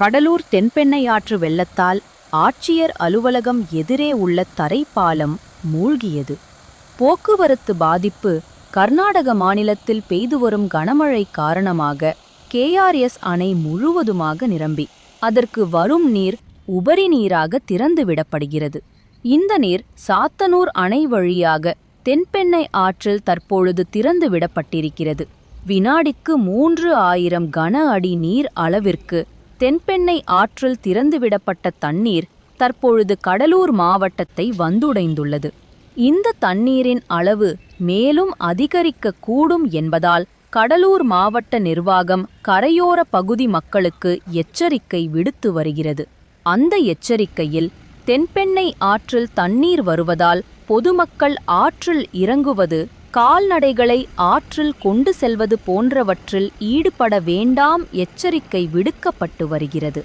கடலூர் தென்பெண்ணையாற்று வெள்ளத்தால் ஆட்சியர் அலுவலகம் எதிரே உள்ள தரைப்பாலம் மூழ்கியது. போக்குவரத்து பாதிப்பு கர்நாடக மாநிலத்தில் பெய்து வரும் கனமழை காரணமாக கேஆர்எஸ் அணை முழுவதுமாக நிரம்பி. அதற்கு வரும் நீர் உபரி நீராக திறந்து விடப்படுகிறது இந்த நீர் சாத்தனூர் அணை வழியாக தென்பெண்ணை ஆற்றில் தற்பொழுது திறந்து விடப்பட்டிருக்கிறது வினாடிக்கு மூன்று ஆயிரம் கன அடி நீர் அளவிற்கு தென்பெண்ணை ஆற்றில் திறந்துவிடப்பட்ட தண்ணீர் தற்பொழுது கடலூர் மாவட்டத்தை வந்துடைந்துள்ளது. இந்த தண்ணீரின் அளவு மேலும் அதிகரிக்க கூடும் என்பதால் கடலூர் மாவட்ட நிர்வாகம் கரையோர பகுதி மக்களுக்கு எச்சரிக்கை விடுத்து வருகிறது. அந்த எச்சரிக்கையில் தென்பெண்ணை ஆற்றில் தண்ணீர் வருவதால் பொதுமக்கள் ஆற்றில் இறங்குவது கால்நடைகளை ஆற்றில் கொண்டு செல்வது போன்றவற்றில் ஈடுபட வேண்டாம் எச்சரிக்கை விடுக்கப்பட்டு வருகிறது.